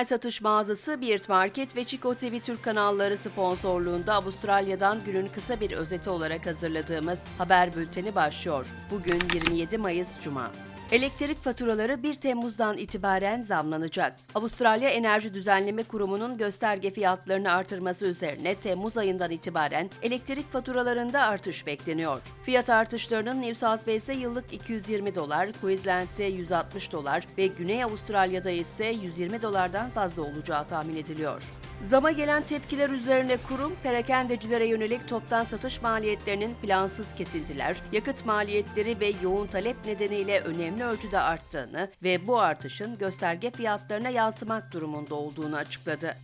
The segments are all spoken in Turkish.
Özel satış mağazası Beard Market ve Chico TV Türk kanalları sponsorluğunda Avustralya'dan günün kısa bir özeti olarak hazırladığımız haber bülteni başlıyor. Bugün 27 Mayıs Cuma. Elektrik faturaları 1 Temmuz'dan itibaren zamlanacak. Avustralya Enerji Düzenleme Kurumu'nun gösterge fiyatlarını artırması üzerine Temmuz ayından itibaren elektrik faturalarında artış bekleniyor. Fiyat artışlarının New South Wales'te yıllık 220 dolar, Queensland'de 160 dolar ve Güney Avustralya'da ise 120 dolardan fazla olacağı tahmin ediliyor. Zama gelen tepkiler üzerine kurum, perakendecilere yönelik toptan satış maliyetlerinin plansız kesintiler, yakıt maliyetleri ve yoğun talep nedeniyle önemli ölçüde arttığını ve bu artışın gösterge fiyatlarına yansımak durumunda olduğunu açıkladı.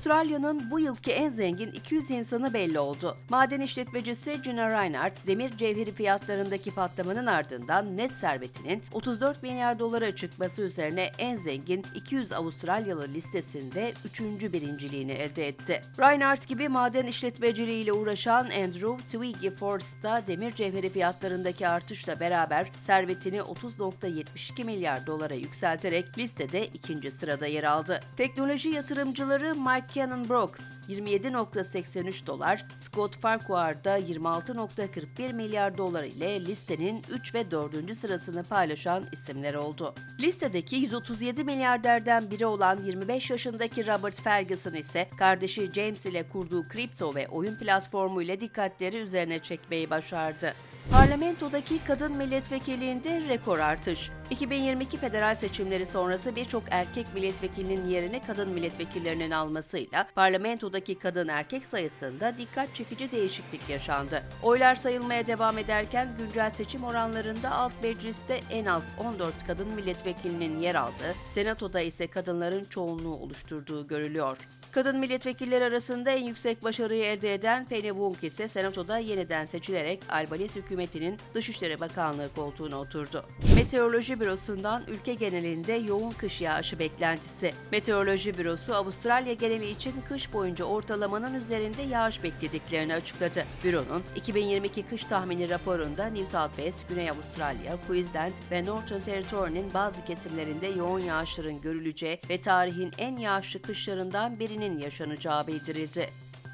Avustralya'nın bu yılki en zengin 200 insanı belli oldu. Maden işletmecisi Gina Reinhardt, demir cevheri fiyatlarındaki patlamanın ardından net servetinin 34 milyar dolara çıkması üzerine en zengin 200 Avustralyalı listesinde 3. birinciliğini elde etti. Reinhardt gibi maden işletmeciliğiyle uğraşan Andrew Twiggy Force da demir cevheri fiyatlarındaki artışla beraber servetini 30.72 milyar dolara yükselterek listede ikinci sırada yer aldı. Teknoloji yatırımcıları Mike Cannon Brooks 27.83 dolar, Scott Farquhar da 26.41 milyar dolar ile listenin 3 ve 4. sırasını paylaşan isimler oldu. Listedeki 137 milyarderden biri olan 25 yaşındaki Robert Ferguson ise kardeşi James ile kurduğu kripto ve oyun platformu ile dikkatleri üzerine çekmeyi başardı. Parlamentodaki kadın milletvekilliğinde rekor artış. 2022 federal seçimleri sonrası birçok erkek milletvekilinin yerini kadın milletvekillerinin almasıyla parlamentodaki kadın erkek sayısında dikkat çekici değişiklik yaşandı. Oylar sayılmaya devam ederken güncel seçim oranlarında alt mecliste en az 14 kadın milletvekilinin yer aldığı, senatoda ise kadınların çoğunluğu oluşturduğu görülüyor. Kadın milletvekilleri arasında en yüksek başarıyı elde eden Penny Wong ise Senato'da yeniden seçilerek Albanese hükümetinin Dışişleri Bakanlığı koltuğuna oturdu. Meteoroloji Bürosu'ndan ülke genelinde yoğun kış yağışı beklentisi. Meteoroloji Bürosu Avustralya geneli için kış boyunca ortalamanın üzerinde yağış beklediklerini açıkladı. Büronun 2022 kış tahmini raporunda New South Wales, Güney Avustralya, Queensland ve Northern Territory'nin bazı kesimlerinde yoğun yağışların görüleceği ve tarihin en yağışlı kışlarından birinin yaşanacağı bildirildi.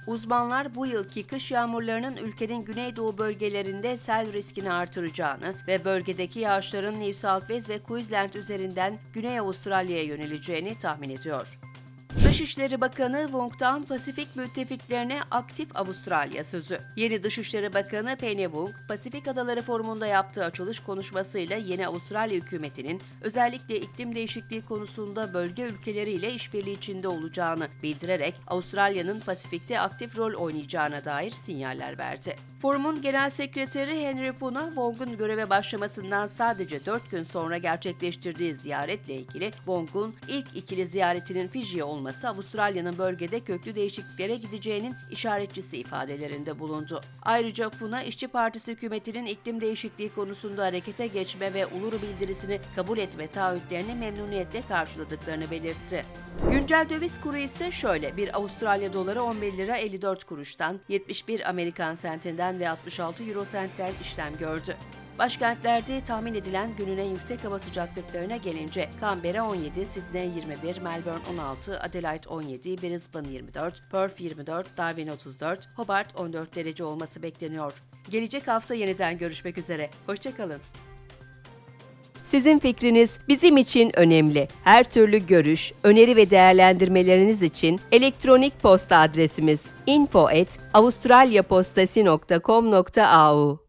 Uzmanlar bu yılki kış yağmurlarının ülkenin güneydoğu bölgelerinde sel riskini artıracağını ve bölgedeki yağışların New South Wales ve Queensland üzerinden Güney Avustralya'ya yöneleceğini tahmin ediyor. Dışişleri Bakanı Wong'dan Pasifik müttefiklerine aktif Avustralya sözü. Yeni Dışişleri Bakanı Penny Wong, Pasifik Adaları Forumu'nda yaptığı açılış konuşmasıyla yeni Avustralya hükümetinin özellikle iklim değişikliği konusunda bölge ülkeleriyle işbirliği içinde olacağını bildirerek Avustralya'nın Pasifik'te aktif rol oynayacağına dair sinyaller verdi. Forumun genel sekreteri Henry Puna, Wong'un göreve başlamasından sadece 4 gün sonra gerçekleştirdiği ziyaretle ilgili Wong'un ilk ikili ziyaretinin Fiji'ye olması Avustralya'nın bölgede köklü değişikliklere gideceğinin işaretçisi ifadelerinde bulundu. Ayrıca Puna, İşçi Partisi hükümetinin iklim değişikliği konusunda harekete geçme ve Uluru bildirisini kabul etme taahhütlerini memnuniyetle karşıladıklarını belirtti. Güncel döviz kuru ise şöyle. Bir Avustralya doları 11 lira 54 kuruştan, 71 Amerikan sentinden ve 66 euro sentten işlem gördü. Başkentlerde tahmin edilen günün en yüksek hava sıcaklıklarına gelince Canberra 17, Sydney 21, Melbourne 16, Adelaide 17, Brisbane 24, Perth 24, Darwin 34, Hobart 14 derece olması bekleniyor. Gelecek hafta yeniden görüşmek üzere. Hoşçakalın. Sizin fikriniz bizim için önemli. Her türlü görüş, öneri ve değerlendirmeleriniz için elektronik posta adresimiz info@avustralyapostasi.com.au